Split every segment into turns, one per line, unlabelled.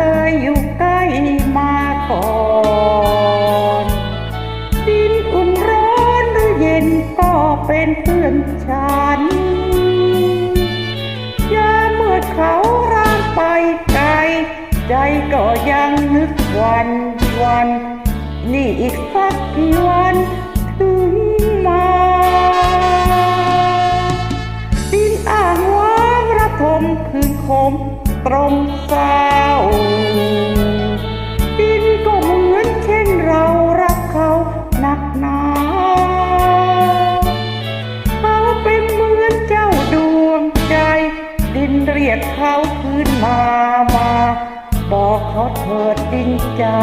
เคยอยู่ใกล้มาก่อนดินอุ่นร้อนหรือเย็นก็เป็นเพื่อนฉันยามเมื่อเขาร่างไปไกล ใจก็ยังนึกวันวัน นี่อีกสักกี่วันถึงมาดินอ่างว้างระทมคืนคม ตรงเศร้าดินก็เหมือนเช่นเรารักเขาหนักหนาเขาเป็นเหมือนเจ้าดวงใจ ดินเรียกเขาขึ้นมามา บอกเขาเถิดดินจ๋า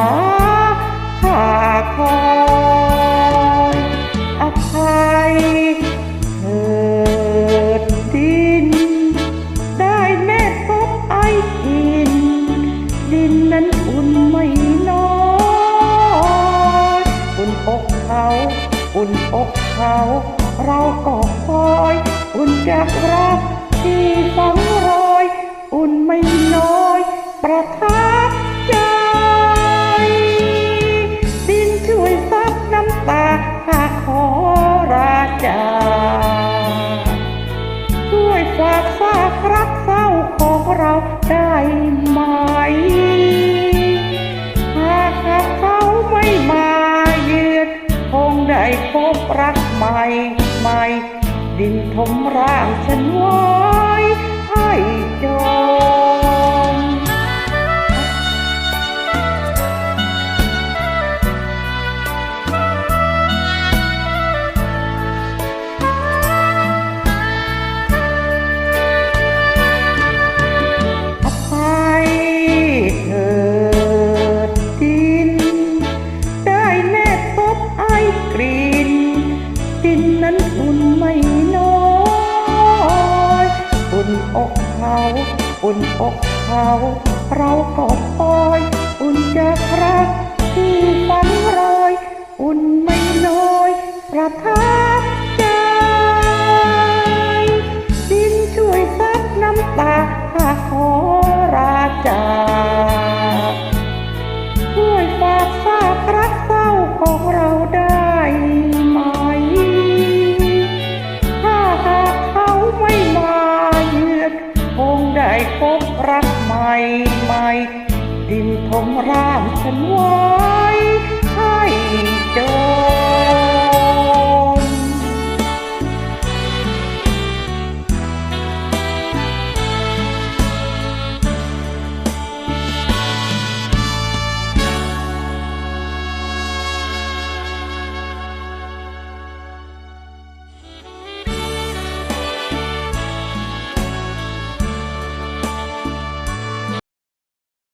อุ่นอกเขาเราก็คอย อุ่นจากรักที่ฝังรอย อุ่นไม่น้อย ประทับใจดินช่วยซับน้ำตาหากขอราจาช่วยฝากซากรักเศร้าของเรา รักใหม่ใหม่ดินทมร่างฉันไว้ให้จมอภัยเถิดดินได้แนบพบไอ้กลิ่น ดินนั้นอุ่นไม่น้อยอุ่นอกเขาอุ่นอกเขาเราก็คอย อุ่นจากรักที่ฝังรอย อุ่นไม่น้อยประทับ ร่างฉันไว้